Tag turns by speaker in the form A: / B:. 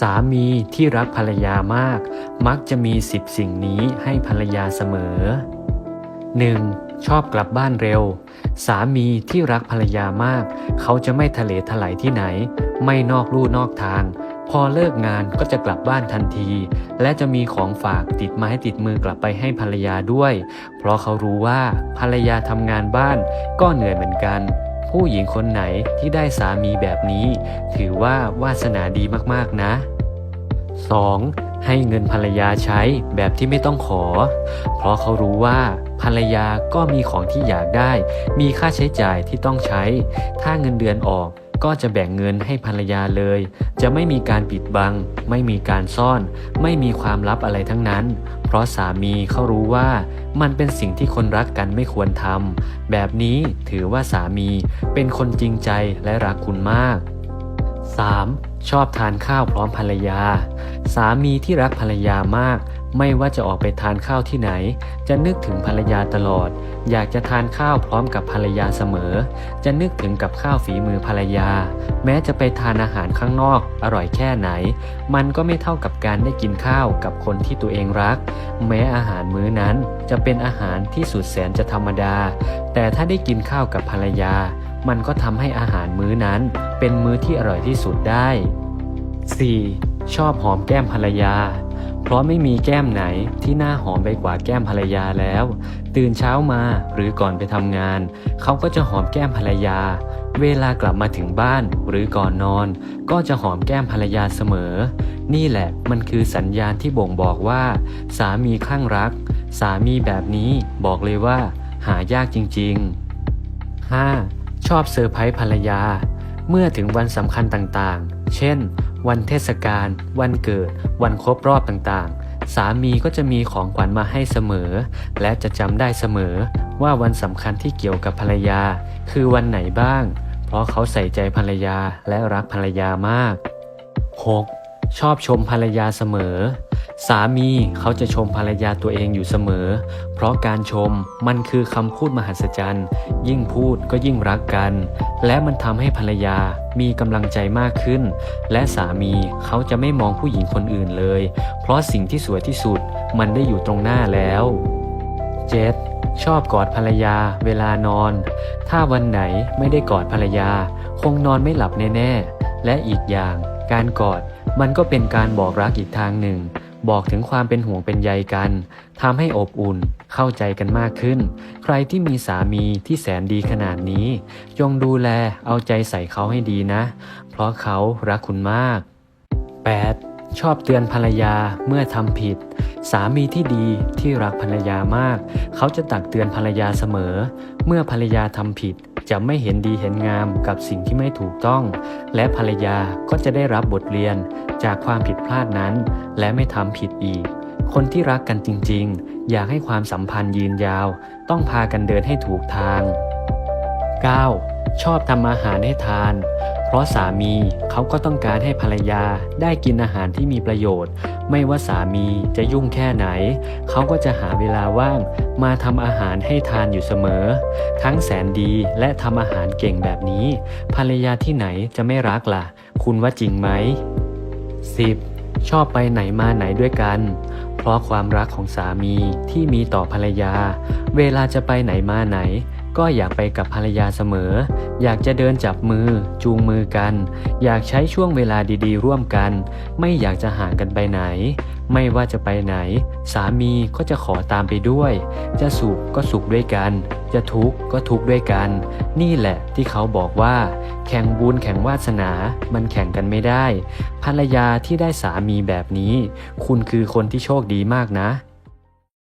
A: สามีที่รักภรรยามาก มักจะมีสิบสิ่งนี้ให้ภรรยาเสมอ 1. ชอบกลับบ้านเร็ว สามีที่รักภรรยามาก เขาจะไม่ทะเลทลายที่ไหน ไม่นอกลู่นอกทาง พอเลิกงานก็จะกลับบ้านทันที และจะมีของฝากติดไม้ติดมือกลับไปให้ภรรยาด้วย เพราะเขารู้ว่าภรรยาทำงานบ้านก็เหนื่อยเหมือนกัน ผู้หญิงคนไหนที่ได้สามีแบบนี้ ถือว่าวาสนาดีมากๆนะ 2. ให้เงินภรรยาใช้แบบที่ไม่ต้องขอ เพราะเขารู้ว่าภรรยาก็มีของที่อยากได้ มีค่าใช้จ่ายที่ต้องใช้ ถ้าเงินเดือนออก ก็จะแบ่งเงินให้ภรรยาเลย จะไม่มีการปิดบัง ไม่มีการซ่อน ไม่มีความลับอะไรทั้งนั้น เพราะสามีเขารู้ว่ามันเป็นสิ่งที่คนรักกันไม่ควรทำแบบนี้ถือว่าสามีเป็นคนจริงใจและรักคุณมาก 3. ชอบทานข้าวพร้อมภรรยา สามีที่รักภรรยามาก ไม่ว่าจะออกไปทานข้าวที่ไหน จะนึกถึงภรรยาตลอด อยากจะทานข้าวพร้อมกับภรรยาเสมอ จะนึกถึงกับข้าวฝีมือภรรยา แม้จะไปทานอาหารข้างนอก อร่อยแค่ไหน มันก็ไม่เท่ากับการได้กินข้าวกับคนที่ตัวเองรัก แม้อาหารมื้อนั้นจะเป็นอาหารที่สุดแสนจะธรรมดา แต่ถ้าได้กินข้าวกับภรรยา มันก็ทำให้อาหารมื้อนั้น เป็นมื้อที่อร่อยที่สุดได้ 4. ชอบหอมแก้มภรรยา เพราะไม่มีแก้มไหนที่น่าหอมไปกว่าแก้มภรรยาแล้ว ตื่นเช้ามาหรือก่อนไปทำงาน เขาก็จะหอมแก้มภรรยา เวลากลับมาถึงบ้านหรือก่อนนอน ก็จะหอมแก้มภรรยาเสมอ นี่แหละมันคือสัญญาณที่บ่งบอกว่า สามีคลั่งรัก สามีแบบนี้บอกเลยว่า หายากจริง ๆ 5. ชอบเซอร์ไพรส์ภรรยา เมื่อถึงวันสำคัญต่างๆ เช่น วันเทศกาล วันเกิด วันครบรอบต่างๆ สามีก็จะมีของขวัญมาให้เสมอ และจะจำได้เสมอว่าวันสำคัญที่เกี่ยวกับภรรยา คือวันไหนบ้าง เพราะเขาใส่ใจภรรยาและรักภรรยามาก 6. ชอบชมภรรยาเสมอ สามีเขาจะชมภรรยาตัวเองอยู่เสมอ เพราะการชมมันคือคำพูดมหัศจรรย์ ยิ่งพูดก็ยิ่งรักกัน และมันทำให้ภรรยามีกำลังใจมากขึ้น และสามีเขาจะไม่มองผู้หญิงคนอื่นเลย เพราะสิ่งที่สวยที่สุดมันได้อยู่ตรงหน้าแล้ว 7. ชอบกอดภรรยาเวลานอน ถ้าวันไหนไม่ได้กอดภรรยา คงนอนไม่หลับแน่ ๆ และอีกอย่าง การกอดมันก็เป็นการบอกรักอีกทางหนึ่ง บอกถึงความเป็นห่วงเป็นใยกันทำให้อบอุ่น เข้าใจกันมากขึ้น ใครที่มีสามีที่แสนดีขนาดนี้ จงดูแลเอาใจใส่เขาให้ดีนะ เพราะเขารักคุณมาก 8. ชอบเตือนภรรยาเมื่อทำผิด สามีที่ดีที่รักภรรยามาก เขาจะตักเตือนภรรยาเสมอ เมื่อภรรยาทำผิด จะไม่เห็นดีเห็นงามกับสิ่งที่ไม่ถูกต้อง และภรรยาก็จะได้รับบทเรียนจากความผิดพลาดนั้น และไม่ทำผิดอีก คนที่รักกันจริงๆ อยากให้ความสัมพันธ์ยืนยาว ต้องพากันเดินให้ถูกทาง 9. ชอบทำอาหารให้ทาน ราะสามีเขาก็ต้องการให้ภรรยาได้กินอาหารที่มีประโยชน์ ไม่ว่าสามีจะยุ่งแค่ไหน เขาก็จะหาเวลาว่าง มาทำอาหารให้ทานอยู่เสมอ ทั้งแสนดีและทำอาหารเก่งแบบนี้ ภรรยาที่ไหนจะไม่รักล่ะ คุณว่าจริงไหม 10. ชอบไปไหนมาไหนด้วยกันเพราะความรักของสามีที่มีต่อภรรยา เวลาจะไปไหนมาไหน ก็อยากไปกับภรรยาเสมอ อยากจะเดินจับมือ จูงมือกัน อยากใช้ช่วงเวลาดีๆ ร่วมกัน ไม่อยากจะห่างกันไปไหน ไม่ว่าจะไปไหน สามีก็จะขอตามไปด้วย จะสุขก็สุขด้วยกัน จะทุกข์ก็ทุกข์ด้วยกัน นี่แหละที่เขาบอกว่า แข่งบุญแข่งวาสนา มันแข่งกันไม่ได้ ภรรยาที่ได้สามีแบบนี้ คุณคือคนที่โชคดีมากนะ